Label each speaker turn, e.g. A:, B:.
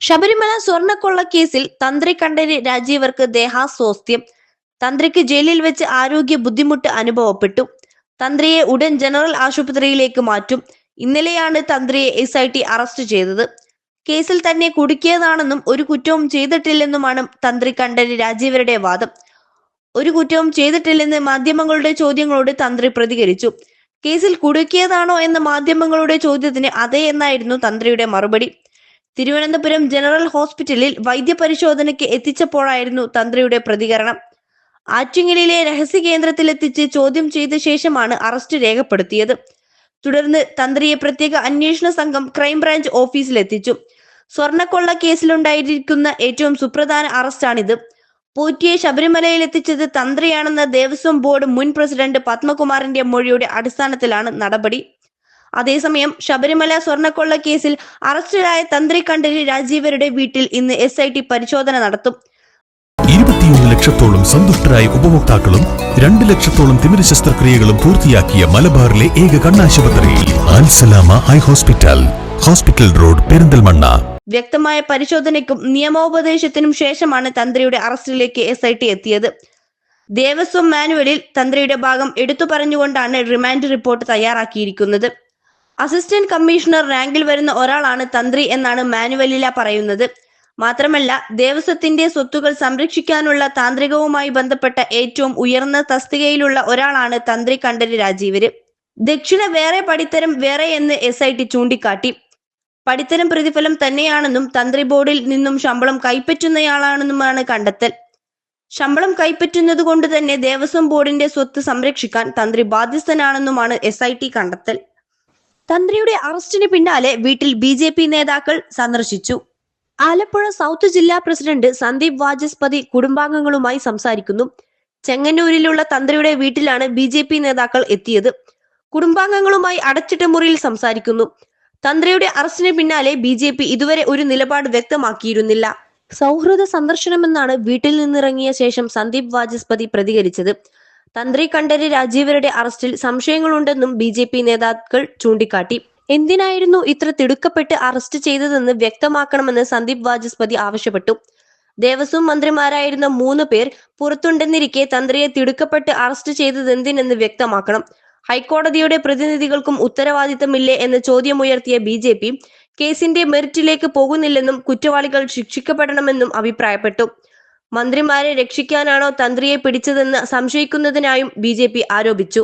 A: ശബരിമല സ്വർണക്കൊള്ള കേസിൽ തന്ത്രി കണ്ഠര് രാജീവർക്ക് ദേഹാസ്വാസ്ഥ്യം. തന്ത്രിക്ക് ജയിലിൽ വെച്ച് ആരോഗ്യ ബുദ്ധിമുട്ട് അനുഭവപ്പെട്ടു. തന്ത്രിയെ ഉടൻ ജനറൽ ആശുപത്രിയിലേക്ക് മാറ്റും. ഇന്നലെയാണ് തന്ത്രിയെ എസ് ഐ ടി അറസ്റ്റ് ചെയ്തത്. കേസിൽ തന്നെ കുടുക്കിയതാണെന്നും ഒരു കുറ്റവും ചെയ്തിട്ടില്ലെന്നുമാണ് തന്ത്രി കണ്ഠര് രാജീവരുടെ വാദം. ഒരു കുറ്റവും ചെയ്തിട്ടില്ലെന്ന് മാധ്യമങ്ങളുടെ ചോദ്യങ്ങളോട് തന്ത്രി പ്രതികരിച്ചു. കേസിൽ കുടുക്കിയതാണോ എന്ന മാധ്യമങ്ങളുടെ ചോദ്യത്തിന് അതെ എന്നായിരുന്നു തന്ത്രിയുടെ മറുപടി. തിരുവനന്തപുരം ജനറൽ ഹോസ്പിറ്റലിൽ വൈദ്യപരിശോധനയ്ക്ക് എത്തിച്ചപ്പോഴായിരുന്നു തന്ത്രിയുടെ പ്രതികരണം. ആറ്റിങ്ങലിലെ രഹസ്യ കേന്ദ്രത്തിലെത്തിച്ച് ചോദ്യം ചെയ്ത ശേഷമാണ് അറസ്റ്റ് രേഖപ്പെടുത്തിയത്. തുടർന്ന് തന്ത്രിയെ പ്രത്യേക അന്വേഷണ സംഘം ക്രൈംബ്രാഞ്ച് ഓഫീസിലെത്തിച്ചു. സ്വർണക്കൊള്ള കേസിലുണ്ടായിരിക്കുന്ന ഏറ്റവും സുപ്രധാന അറസ്റ്റാണിത്. പോറ്റിയെ ശബരിമലയിൽ എത്തിച്ചത് തന്ത്രിയാണെന്ന ദേവസ്വം ബോർഡ് മുൻ പ്രസിഡന്റ് പത്മകുമാറിന്റെ മൊഴിയുടെ അടിസ്ഥാനത്തിലാണ് നടപടി. അതേസമയം ശബരിമല സ്വർണക്കൊള്ള കേസിൽ അറസ്റ്റിലായ തന്ത്രി കണ്ഠര് രാജീവരുടെ വീട്ടിൽ ഇന്ന് എസ് ഐ ടി പരിശോധന നടത്തും.
B: ഇരുപത്തിയൊന്ന് ലക്ഷത്തോളം സന്തുഷ്ടരായ ഉപഭോക്താക്കളും രണ്ട് ലക്ഷത്തോളം തിമിര ശസ്ത്രക്രിയകളും പൂർത്തിയാക്കിയ മലബാറിലെ ഏക കണ്ണാശുപത്രി Al Salama eye hospital hospital road Perinthalmanna.
A: വ്യക്തമായ പരിശോധനയ്ക്കും നിയമോപദേശത്തിനും ശേഷമാണ് തന്ത്രിയുടെ അറസ്റ്റിലേക്ക് എസ് ഐ ടി എത്തിയത്. ദേവസ്വം മാനുവലിൽ തന്ത്രിയുടെ ഭാഗം എടുത്തു പറഞ്ഞുകൊണ്ടാണ് റിമാൻഡ് റിപ്പോർട്ട് തയ്യാറാക്കിയിരിക്കുന്നത്. അസിസ്റ്റന്റ് കമ്മീഷണർ റാങ്കിൽ വരുന്ന ഒരാളാണ് തന്ത്രി എന്നാണ് മാനുവലില പറയുന്നത്. മാത്രമല്ല ദേവസ്വത്തിന്റെ സ്വത്തുകൾ സംരക്ഷിക്കാനുള്ള താന്ത്രികവുമായി ബന്ധപ്പെട്ട ഏറ്റവും ഉയർന്ന തസ്തികയിലുള്ള ഒരാളാണ് തന്ത്രി കണ്ഠര് രാജീവര്. ദക്ഷിണ വേറെ പടിത്തരം വേറെ എന്ന് എസ് ഐ ടി ചൂണ്ടിക്കാട്ടി. പടിത്തരം പ്രതിഫലം തന്നെയാണെന്നും തന്ത്രി ബോർഡിൽ നിന്നും ശമ്പളം കൈപ്പറ്റുന്നയാളാണെന്നുമാണ് കണ്ടെത്തൽ. ശമ്പളം കൈപ്പറ്റുന്നത് കൊണ്ട് തന്നെ ദേവസ്വം ബോർഡിന്റെ സ്വത്ത് സംരക്ഷിക്കാൻ തന്ത്രി ബാധ്യസ്ഥനാണെന്നുമാണ് എസ് ഐ ടി കണ്ടെത്തൽ. തന്ത്രിയുടെ അറസ്റ്റിന് പിന്നാലെ വീട്ടിൽ ബി ജെ പി നേതാക്കൾ സന്ദർശിച്ചു. ആലപ്പുഴ സൗത്ത് ജില്ലാ പ്രസിഡന്റ് സന്ദീപ് വാചസ്പതി കുടുംബാംഗങ്ങളുമായി സംസാരിക്കുന്നു. ചെങ്ങന്നൂരിലുള്ള തന്ത്രിയുടെ വീട്ടിലാണ് ബി ജെ പി നേതാക്കൾ എത്തിയത്. കുടുംബാംഗങ്ങളുമായി അടച്ചിട്ട മുറിയിൽ സംസാരിക്കുന്നു. തന്ത്രിയുടെ അറസ്റ്റിന് പിന്നാലെ ബി ജെ പി ഇതുവരെ ഒരു നിലപാട് വ്യക്തമാക്കിയിരുന്നില്ല. സൗഹൃദ സന്ദർശനമെന്നാണ് വീട്ടിൽ നിന്നിറങ്ങിയ ശേഷം സന്ദീപ് വാചസ്പതി പ്രതികരിച്ചത്. തന്ത്രി കണ്ഠര് രാജീവരുടെ അറസ്റ്റിൽ സംശയങ്ങളുണ്ടെന്നും ബി ജെ പി നേതാക്കൾ ചൂണ്ടിക്കാട്ടി. എന്തിനായിരുന്നു ഇത്ര തിടുക്കപ്പെട്ട് അറസ്റ്റ് ചെയ്തതെന്ന് വ്യക്തമാക്കണമെന്ന് സന്ദീപ് വാചസ്പതി ആവശ്യപ്പെട്ടു. ദേവസ്വം മന്ത്രിമാരായിരുന്ന മൂന്ന് പേർ പുറത്തുണ്ടെന്നിരിക്കെ തന്ത്രിയെ തിടുക്കപ്പെട്ട് അറസ്റ്റ് ചെയ്തതെന്തിനെന്ന് വ്യക്തമാക്കണം. ഹൈക്കോടതിയുടെ പ്രതിനിധികൾക്കും ഉത്തരവാദിത്തമില്ലേ എന്ന ചോദ്യമുയർത്തിയ ബി ജെ പി കേസിന്റെ മെറിറ്റിലേക്ക് പോകുന്നില്ലെന്നും കുറ്റവാളികൾ ശിക്ഷിക്കപ്പെടണമെന്നും അഭിപ്രായപ്പെട്ടു. മന്ത്രിമാരെ രക്ഷിക്കാനാണോ തന്ത്രിയെ പിടിച്ചതെന്ന് സംശയിക്കുന്നതിനായും ബി ആരോപിച്ചു